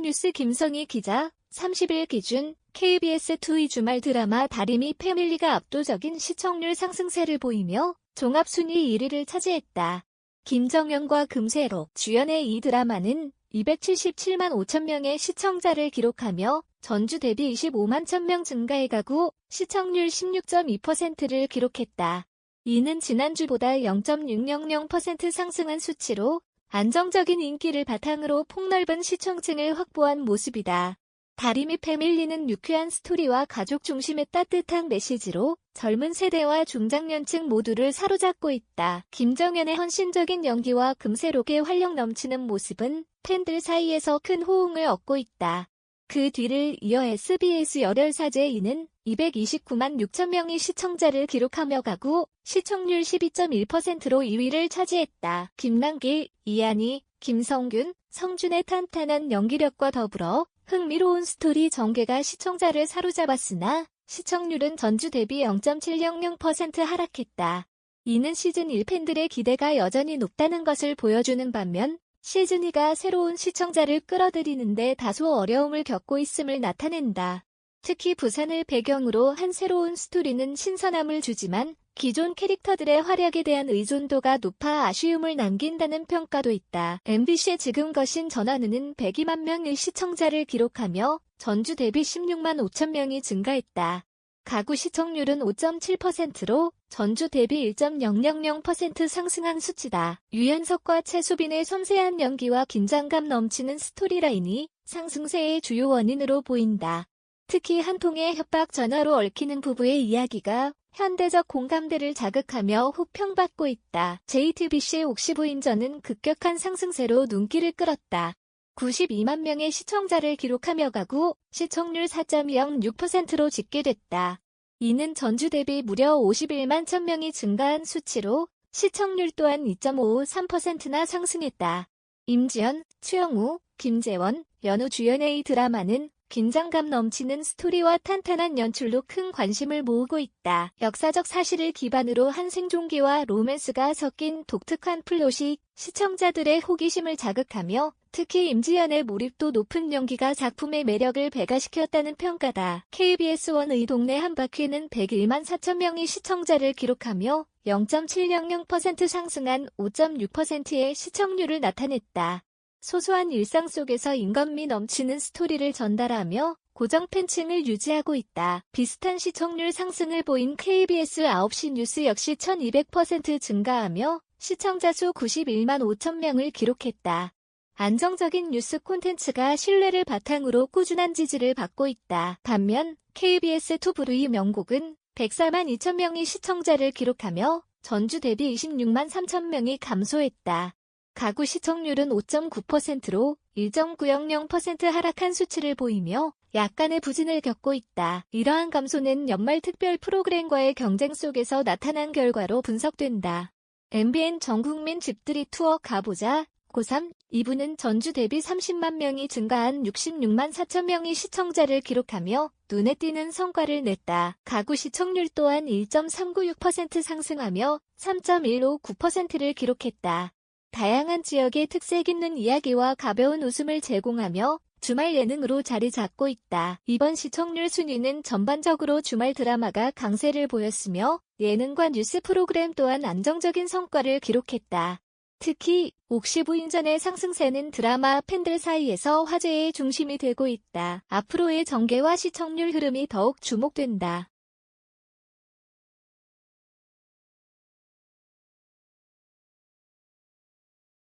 스타뉴스 김성희 기자, 30일 기준 KBS2 주말 드라마 다리미 패밀리가 압도적인 시청률 상승세를 보이며 종합순위 1위를 차지했다. 김정현과 금세록 주연의 이 드라마는 277만 5천 명의 시청자를 기록하며 전주 대비 25만 1천 증가해 가구 시청률 16.2%를 기록했다. 이는 지난주보다 0.600% 상승한 수치로 안정적인 인기를 바탕으로 폭넓은 시청층을 확보한 모습이다. 다리미 패밀리는 유쾌한 스토리와 가족 중심의 따뜻한 메시지로 젊은 세대와 중장년층 모두를 사로잡고 있다. 김정현의 헌신적인 연기와 금세록의 활력 넘치는 모습은 팬들 사이에서 큰 호응을 얻고 있다. 그 뒤를 이어 SBS 열혈 사제이는 229만 6천 명의 시청자를 기록하며 가구 시청률 12.1%로 2위를 차지했다. 김남길, 이한희, 김성균, 성준의 탄탄한 연기력과 더불어 흥미로운 스토리 전개가 시청자를 사로잡았으나 시청률은 전주 대비 0.700% 하락했다. 이는 시즌 1 팬들의 기대가 여전히 높다는 것을 보여주는 반면 시즌 2가 새로운 시청자를 끌어들이는데 다소 어려움을 겪고 있음을 나타낸다. 특히 부산을 배경으로 한 새로운 스토리는 신선함을 주지만 기존 캐릭터들의 활약에 대한 의존도가 높아 아쉬움을 남긴다는 평가도 있다. MBC의 지금 거신 전화는 102만 명의 시청자를 기록하며 전주 대비 16만 5천 명이 증가했다. 가구 시청률은 5.7%로 전주 대비 1.000% 상승한 수치다. 유연석과 최수빈의 섬세한 연기와 긴장감 넘치는 스토리라인이 상승세의 주요 원인으로 보인다. 특히 한 통의 협박 전화로 얽히는 부부의 이야기가 현대적 공감대를 자극하며 호평받고 있다. JTBC의 옥시 부인전은 급격한 상승세로 눈길을 끌었다. 92만 명의 시청자를 기록하며 가구 시청률 4.06%로 집계됐다. 이는 전주 대비 무려 51만 1000명이 증가한 수치로 시청률 또한 2.53%나 상승했다. 임지연, 최영우, 김재원, 연우 주연의 이 드라마는 긴장감 넘치는 스토리와 탄탄한 연출로 큰 관심을 모으고 있다. 역사적 사실을 기반으로 한 생존기와 로맨스가 섞인 독특한 플롯이 시청자들의 호기심을 자극하며 특히 임지연의 몰입도 높은 연기가 작품의 매력을 배가시켰다는 평가다. KBS1 의 동네 한바퀴는 101만 4천 명의 시청자를 기록하며 0.700% 상승한 5.6%의 시청률을 나타냈다. 소소한 일상 속에서 인간미 넘치는 스토리를 전달하며 고정 팬층을 유지하고 있다. 비슷한 시청률 상승을 보인 KBS 9시 뉴스 역시 1200% 증가하며 시청자 수 91만 5천 명을 기록했다. 안정적인 뉴스 콘텐츠가 신뢰를 바탕으로 꾸준한 지지를 받고 있다. 반면 KBS2 브루이 명곡은 104만 2천 명의 시청자를 기록하며 전주 대비 26만 3천 명이 감소했다. 가구 시청률은 5.9%로 1.900% 하락한 수치를 보이며 약간의 부진을 겪고 있다. 이러한 감소는 연말 특별 프로그램과의 경쟁 속에서 나타난 결과로 분석된다. MBN 전국민 집들이 투어 가보자 고3 2부는 전주 대비 30만 명이 증가한 66만 4천 명의 시청자를 기록하며 눈에 띄는 성과를 냈다. 가구 시청률 또한 1.396% 상승하며 3.159%를 기록했다. 다양한 지역의 특색 있는 이야기와 가벼운 웃음을 제공하며 주말 예능으로 자리 잡고 있다. 이번 시청률 순위는 전반적으로 주말 드라마가 강세를 보였으며 예능과 뉴스 프로그램 또한 안정적인 성과를 기록했다. 특히 옥시 부인전의 상승세는 드라마 팬들 사이에서 화제의 중심이 되고 있다. 앞으로의 전개와 시청률 흐름이 더욱 주목된다.